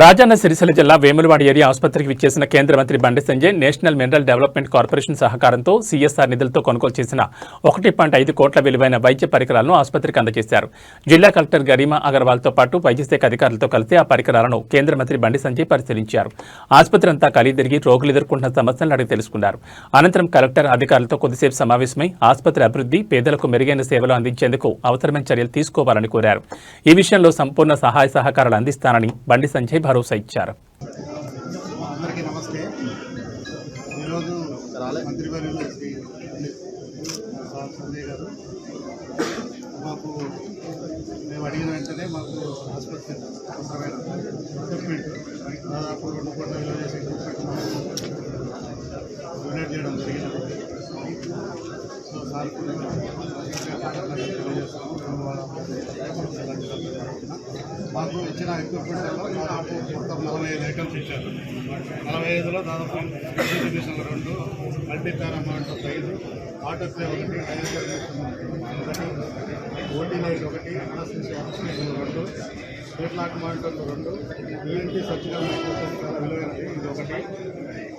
రాజన్న సిరిసిల్ల జిల్లా వేములవాడ ఏరియా ఆసుపత్రికి విచ్చేసిన కేంద్ర మంత్రి Bandi Sanjay National Mineral Development Corporation సహకారంతో సీఎస్ఆర్ నిధులతో కొనుగోలు చేసిన ఒకటి పాయింట్ ఐదు కోట్ల విలువైన వైద్య పరికరాలను ఆసుపత్రికి అందజేశారు. జిల్లా కలెక్టర్ గరీమా అగర్వాల్తో పాటు వైద్యశాఖ అధికారులతో కలిసి ఆ పరికరాలను కేంద్ర మంత్రి బండి సంజయ్ పరిశీలించారు. ఆసుపత్రి అంతా కలిగి తిరిగి రోగులు ఎదుర్కొంటున్న సమస్యలను అడిగి తెలుసుకున్నారు. అనంతరం కలెక్టర్ అధికారులతో కొద్దిసేపు సమావేశమై ఆసుపత్రి అభివృద్ధి పేదలకు మెరుగైన సేవలు అందించేందుకు అవసరమైన చర్యలు తీసుకోవాలని కోరారు. ఈ విషయంలో సంపూర్ణ సహాయ సహకారాలు అందిస్తానని బండి సంజయ్ భరోసా ఇచ్చారు. అందరికీ నమస్తే. ఈరోజు మంత్రివర్యులు శ్రీ సంజయ్ గారు మాకు మేము అడిగిన వెంటనే మాకు ఆసుపత్రి అవసరమైన ఎక్విప్మెంట్ దాదాపు రెండు కోట్ల విలువ చేసే ఎక్విప్మెంట్ డొనేట్ చేయడం జరిగింది. సో సార్ మాకు ఇచ్చిన ఎక్విప్మెంట్లో దాదాపు మొత్తం నలభై ఐదు ఐటమ్స్ ఇచ్చారు. నలభై ఐదులో దాదాపు ఎగ్జిబిషన్లు రెండు మల్టీ పారామౌంట్ ఒక ఐదు ఆటో ప్లే ఒకటి ఒకటి ఓటీ లైట్ ఒకటి అనస్థిషియా ఆక్సిజన్ రెండు స్టేట్ లాక్ మానిటర్లు రెండు ఈఎన్టీ సర్జికల్ చాలా విలువైనది ఇది ఒకటి.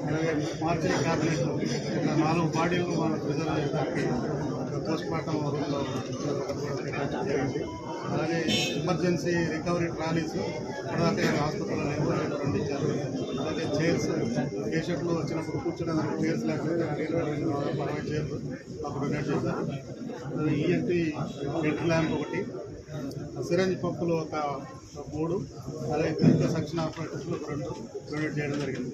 అలాగే మార్చిల్ క్యాబినెట్ ఇట్లా నాలుగు బాడీలు మన ప్రిజర్వ్ చేయడానికి పోస్ట్ మార్టం జరిగింది అలాగే ఎమర్జెన్సీ రికవరీ ట్రాలీస్ ఇప్పటిదాకా హాస్పిటల్లో లేవు రెండు ఇచ్చారు అలాగే చైర్స్ పేషెంట్లు వచ్చినప్పుడు కూర్చోడానికి చైర్స్ లేకపోతే అడిగిన అరవై చైర్లు మాకు డొనేట్ చేశారు. ఈఎన్టీ హెడ్ ల్యాంప్ ఒకటి సిరంజ్ పప్పులు ఒక మూడు అలాగే ఇంకా సెక్షన్ ఆపరేటర్స్లు ఒక రెండు డొనేట్ చేయడం జరిగింది.